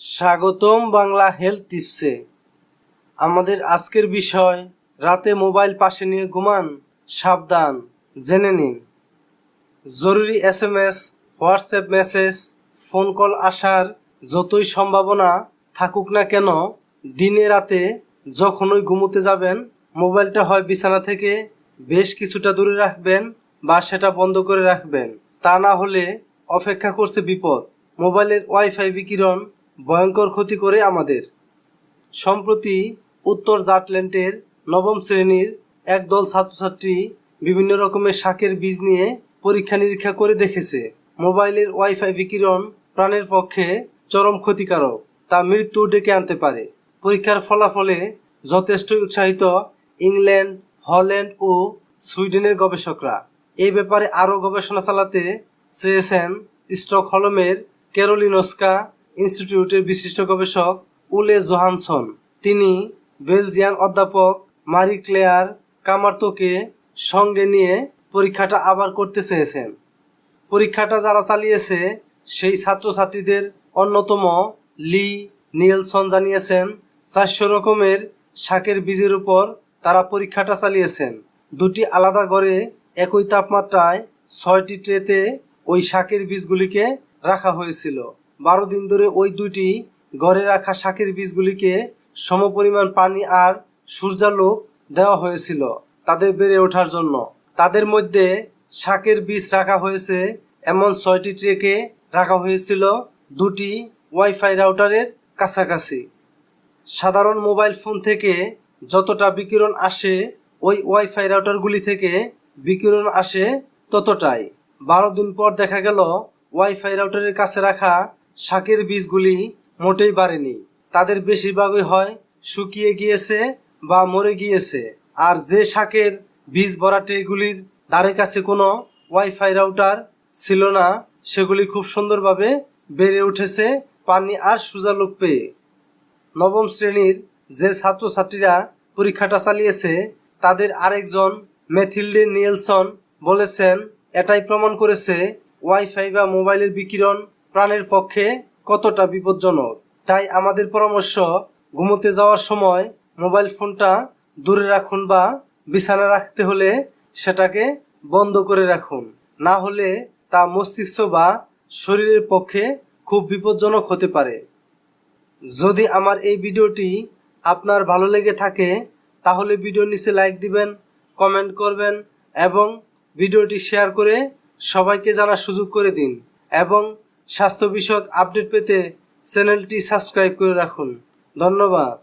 স্বাগতম বাংলা হেলথ টিপসে। আমাদের আজকের বিষয়, রাতে মোবাইল পাশে নিয়ে ঘুমান, সাবধান, জেনে নিন। জরুরি S M S WhatsApp message, phone call আসার যতই সম্ভাবনা থাকুক না কেন, দিনে রাতে যখনই ঘুমোতে যাবেন, মোবাইলটা হয় বিছানা থেকে বেশ কিছুটা দূরে রাখবেন বা সেটা বন্ধ করে রাখবেন। তা না হলে অপেক্ষা করছে বিপদ। মোবাইলের ওয়াইফাই বিকিরণ ভয়ঙ্কর ক্ষতি করে আমাদের। সম্প্রতি উত্তর জাটল্যান্ডের নবম শ্রেণির একদল ছাত্রছাত্রী বিভিন্ন রকমের শাকের বীজ নিয়ে পরীক্ষা নিরীক্ষা করে দেখেছে। মোবাইলের ওয়াইফাই বিকিরণ প্রাণের পক্ষে চরম ক্ষতিকারক, তা মৃত্যু ডেকে আনতে পারে। পরীক্ষার ফলাফলে যথেষ্ট উৎসাহিত ইংল্যান্ড, হল্যান্ড ও সুইডেনের গবেষকরা। এই ব্যাপারে আরও গবেষণা চালাতে চেয়েছেন স্টকহলমের ক্যারোলিনস্কা ইনস্টিটিউটের বিশিষ্ট গবেষক উলে জোহানসন। তিনি বেলজিয়ান অধ্যাপক মারি ক্লেয়ার কামার্তোকে সঙ্গে নিয়ে পরীক্ষাটা আবার করতে চেয়েছেন। পরীক্ষাটা যারা চালিয়েছে, সেই ছাত্রছাত্রীদের অন্যতম লি নিয়েলসন জানিয়েছেন, চারশো রকমের শাকের বীজের উপর তারা পরীক্ষাটা চালিয়েছেন। দুটি আলাদা ঘরে একই তাপমাত্রায় ছয়টি ট্রেতে ওই শাকের বীজগুলিকে রাখা হয়েছিল। বারো দিন ধরে ওই দুইটি ঘরে রাখা শাকের বীজগুলিকে সমপরিমাণ পানি আর সূর্যালোক দেওয়া হয়েছিল তাদের বেড়ে ওঠার জন্য। তাদের মধ্যে শাকের বীজ রাখা হয়েছে এমন ছয়টি ট্রেকে রাখা হয়েছিল, দুটি ওয়াইফাই রাউটারের কাছাকাছি। সাধারণ মোবাইল ফোন থেকে যতটা বিকিরণ আসে, ওই ওয়াইফাই রাউটারগুলি থেকে বিকিরণ আসে ততটাই। বারো দিন পর দেখা গেল, ওয়াইফাই রাউটারের কাছে রাখা শাকের বীজগুলি মোটেই বাড়েনি। তাদের বেশিরভাগই হয় শুকিয়ে গিয়েছে বা মরে গিয়েছে। আর যে শাকের বীজ ভরা ট্রেগুলির ধারে কাছে কোনো ওয়াইফাই রাউটার ছিল না, সেগুলি খুব সুন্দরভাবে বেড়ে উঠেছে পানি আর সুজালোক পেয়ে। নবম শ্রেণির যে ছাত্রছাত্রীরা পরীক্ষাটা চালিয়েছে, তাদের আরেকজন ম্যাথিল্ডে নিয়েলসন বলেছেন, এটাই প্রমাণ করেছে ওয়াইফাই বা মোবাইলের বিকিরণ প্রাণের পক্ষে কতটা বিপজ্জনক? তাই আমাদের পরামর্শ, ঘুমোতে যাওয়ার সময় মোবাইল ফোনটা দূরে রাখুন বা বিছানা রাখতে হলে সেটাকে বন্ধ করে রাখুন। না হলে তা মস্তিষ্ক বা শরীরের পক্ষে খুব বিপজ্জনক হতে পারে। যদি আমার এই ভিডিওটি আপনার ভালো লেগে থাকে, তাহলে ভিডিও নিচে লাইক দিবেন কমেন্ট করবেন এবং ভিডিওটি শেয়ার করে সবাইকে জানার সুযোগ করে দিন এবং স্বাস্থ্য বিষয়ক আপডেট পেতে চ্যানেলটি সাবস্ক্রাইব করে রাখুন। ধন্যবাদ।